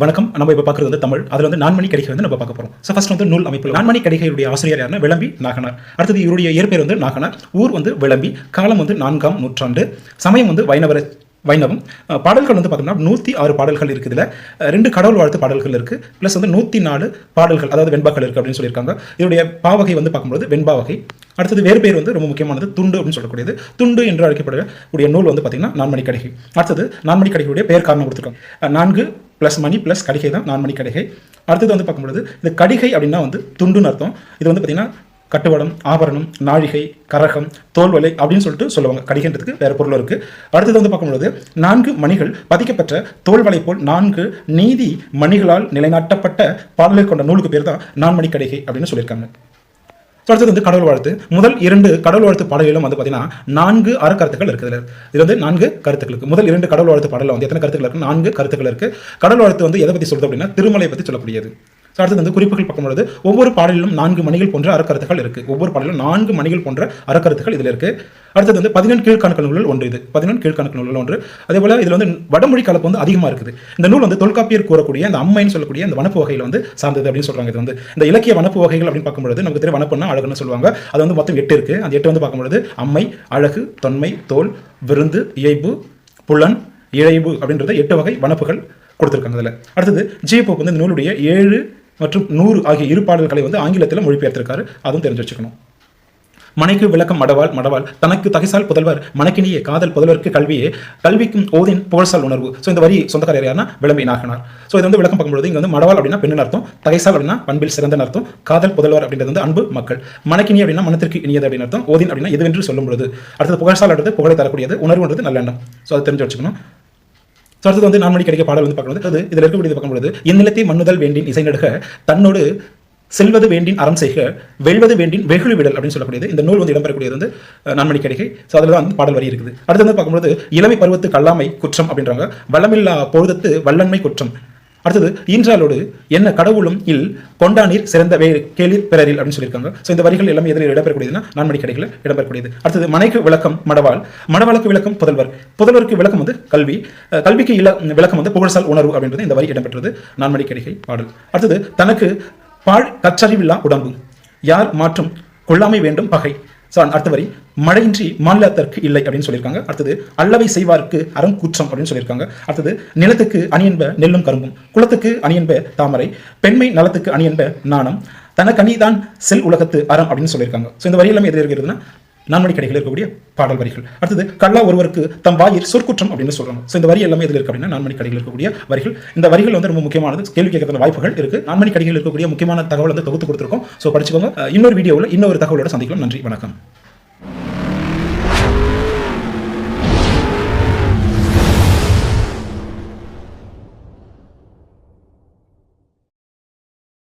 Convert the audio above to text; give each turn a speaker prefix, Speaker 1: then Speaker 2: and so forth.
Speaker 1: வணக்கம். நம்ம இப்போ பார்க்குறது வந்து தமிழ். அதில் வந்து நான்மணி கடிகை வந்து நம்ம பார்க்க போகிறோம் ஸோ ஃபஸ்ட் வந்து நூல் அமைப்பு. நான்மணி கடிகையுடைய ஆசிரியர் யாருன்னா விளம்பி நாகனார். அடுத்தது இவருடைய இயற்பெயர் வந்து நாகனார். ஊர் வந்து விளம்பி காலம் வந்து நான்காம் நூற்றாண்டு சமயம் வந்து வைணவர வைணவம். பாடல்கள் வந்து பார்த்தோம்னா நூற்றி ஆறு பாடல்கள் இருக்குது இதில். ரெண்டு கடவுள் வாழ்த்து பாடல்கள் இருக்குது ப்ளஸ் வந்து நூற்றி நாலு பாடல்கள் அதாவது வெண்பாக்கள் இருக்குது அப்படின்னு சொல்லியிருக்காங்க. இதனுடைய பாவகை வந்து பார்க்கும்போது வெண்பா வகை. அடுத்தது வேறு பேர் வந்து ரொம்ப முக்கியமானது துண்டு அப்படின்னு சொல்லக்கூடியது. துண்டு என்று அழைக்கப்படக்கூடிய நூல் வந்து பார்த்திங்கன்னா நான்மணி கடிகை. அடுத்தது நான்மணி கடிகையுடைய பெயர் காரணம் கொடுத்துருக்காங்க. நான்கு ப்ளஸ் மணி ப்ளஸ் கடிகை தான் நான்மணி கடிகை. அடுத்தது வந்து பார்க்கும்பொழுது இந்த கடிகை அப்படின்னா வந்து துண்டுன்னு அர்த்தம். இது வந்து பார்த்தீங்கன்னா கட்டுவடம் ஆபரணம் நாழிகை கரகம் தோல்வலை அப்படின்னு சொல்லிட்டு சொல்லுவாங்க. கடிகைன்றதுக்கு வேறு பொருள் இருக்குது அடுத்தது வந்து பார்க்கும்பொழுது நான்கு மணிகள் பதிக்கப்பட்ட தோல்வலை போல் நான்கு நீதி மணிகளால் நிலைநாட்டப்பட்ட பாடலை கொண்ட நூலுக்கு பேர் தான் நான்மணி கடிகை அப்படின்னு சொல்லியிருக்காங்க. அடுத்தது வந்து கடவுள் வாழ்த்து. முதல் இரண்டு கடவுள் வாழ்த்து பாடலிலும் வந்து பார்த்தீங்கன்னா நான்கு அறக்கருத்துக்கள் இருக்குது. இது வந்து நான்கு கருத்துக்கள் இருக்கு. முதல் இரண்டு கடவுள் வாழ்த்து பாடலில் வந்து எத்தனை கருத்துக்கள் இருக்கு? நான்கு கருத்துக்கள் இருக்கு. கடவுள் வாழ்த்து வந்து எதை பற்றி சொல்றது அப்படின்னா திருமலை பற்றி சொல்லக்கூடியது. ஸோ அடுத்தது வந்து குறிப்புகள் பார்க்கும்பொழுது ஒவ்வொரு பாடலிலும் நான்கு மணிகள் போன்ற அறக்கருத்துகள் இருக்குது ஒவ்வொரு பாடலிலும் நான்கு மணிகள் போன்ற அறக்கருத்துகள் இதில் இருக்குது அடுத்தது வந்து பதினெண் கீழ்கணக்கு நூல்கள் ஒன்று இது. பதினெண் கீழ்கணக்கு நூல்கள் ஒன்று. அதே போல் இதில் வந்து வடமொழி கலப்பு வந்து அதிகமாக இருக்குது. இந்த நூல் வந்து தொல்காப்பியர் கூறக்கூடிய அந்த அம்மைன்னு சொல்லக்கூடிய அந்த வனப்பு வகையில் வந்து சார்ந்தது அப்படின்னு சொல்கிறாங்க இது வந்து இந்த இலக்கிய வனப்பு வகைகள் அப்படின்னு பார்க்கும்பொழுது நமக்கு தெரியும் வனப்புன்னா அழகுன்னு சொல்லுவாங்க. அது வந்து மொத்தம் எட்டு இருக்குது அந்த எட்டு வந்து பார்க்கும்பொழுது அம்மை அழகு தொன்மை தோல் விருந்து இயைபு புலன் இழைவு அப்படின்றது எட்டு வகை வனப்புகள் கொடுத்துருக்காங்க அதில் அடுத்தது ஜியப்போக்கு வந்து இந்த நூலுடைய ஏழு மற்றும் நூறு ஆகிய இரு பாடல்களை வந்து ஆங்கிலத்தில் மொழிபெயர்த்திருக்காரு. அதுவும் தெரிஞ்சு வச்சுக்கணும். மனைக்கு விளக்கம் மடவாள் மடவாள். தனக்கு தகைசால் புதல்வர் மணக்கினியே காதல் புதல்வருக்கு கல்வியே. கல்விக்கும் ஓதின் புகழ்சால் உணர்வு. ஸோ இந்த வரி சொந்தக்காரர் யாருன்னா விளம்பி நாகனார். ஸோ இது வந்து விளக்கம் பார்க்கும்போது இங்கே வந்து மடவாள் அப்படின்னா பெண்ணின் அர்த்தம். தகைசால் அப்படின்னா பண்பில் சிறந்த அர்த்தம். காதல் புதல்வர் அப்படின்றது வந்து அன்பு மக்கள். மணக்கினி அப்படின்னா மனத்திற்கு இனியது அப்படின்னு அர்த்தம். ஓதின் அப்படின்னா எதுவென்று சொல்லும் பொழுது அடுத்தது புகழ்சால் அடுத்து புகழை தரக்கூடியது உணர்வுன்றது நல்லெண்ணம். ஸோ அதை தெரிஞ்சு வச்சுக்கணும். ஸோ அடுத்தது வந்து நான்மணி கிடைக்க பாடல் வந்து பார்க்கும்போது அது இதில் இருக்கக்கூடியது பார்க்கும்போது இந்நிலத்தை மண்ணுதல் வேண்டின் இசை நடுக தன்னோடு செல்வது வேண்டின் அறம் செய்க வெல்வது வேண்டின் வெகுளி விடல் அப்படின்னு சொல்லக்கூடியது. இந்த நூல் வந்து இடம்பெறக்கூடியது வந்து நான்மணி கிடைக்கை ஸோ அதில் தான் வந்து பாடல் வரி இருக்குது. அடுத்து வந்து பார்க்கும்போது இளமை பருவத்து கல்லாமை குற்றம் அப்படின்றாங்க. வளமில்லா பொழுதத்து வல்லன்மை குற்றம் அடுத்தது ஈன்றாலோடு என்ன கடவுளும் இல் கொண்டானீர் சிறந்த வே கேளிர் பிறரில் அப்படின்னு சொல்லியிருக்காங்க. ஸோ இந்த வரிகள் எல்லாமே எதில் இடம்பெறக்கூடியதுன்னா நான்மணி கடைகளில் இடம்பெறக்கூடியது. அடுத்தது மனைக்கு விளக்கம் மடவாள். மடவாளுக்கு விளக்கம் புதல்வர். புதல்வருக்கு விளக்கம் வந்து கல்வி. அஹ், கல்விக்கு இல விளக்கம் வந்து புகழ்சால் உணர்வு அப்படின்றது இந்த வரி இடம்பெற்றது நான்மணி கடைகள் பாடல். அடுத்தது தனக்கு பாழ் கச்சறிவில்லா உடம்பு. யார் மாற்றும் கொள்ளாமை வேண்டும் பகை. ஸோ அடுத்த வரி. மழையின்றி மாநிலத்திற்கு இல்லை அப்படின்னு சொல்லியிருக்காங்க. அடுத்தது அல்லவை செய்வார்க்கு அறம் குற்றம் அப்படின்னு சொல்லியிருக்காங்க. அடுத்தது நிலத்துக்கு அணியன்ப நெல்லும் கரும்பும் குளத்துக்கு அணியன்ப தாமரை பெண்மை நலத்துக்கு அணியன்ப நாணம் தனக்கு அணிதான் செல் உலகத்து அறம் அப்படின்னு சொல்லியிருக்காங்க. ஸோ இந்த வரி எல்லாமே எதிர்க்கிறதுனா நான்மணி கடைகள் இருக்கக்கூடிய பாடல் வரிகள். அடுத்தது கல்லா ஒருவருக்கு தம் வாயில் சொற்குற்றம் அப்படின்னு சொல்றாங்க ஸோ இந்த வரி எல்லாமே இதில் இருக்கு அப்படின்னா நான்மணி கடைகள் இருக்கக்கூடிய வரிகள். இந்த வரிகள் வந்து ரொம்ப முக்கியமானது. கேள்வி கேட்கறதுன வாய்ப்புகள் இருக்கு. நான்மணி கடைகள் இருக்கக்கூடிய முக்கியமான தகவல் வந்து தொகுத்து கொடுத்துருக்கோம். ஸோ படிச்சுக்கோங்க. இன்னொரு வீடியோவில் இன்னொரு தகவலோட சந்திக்கலாம். நன்றி வணக்கம்.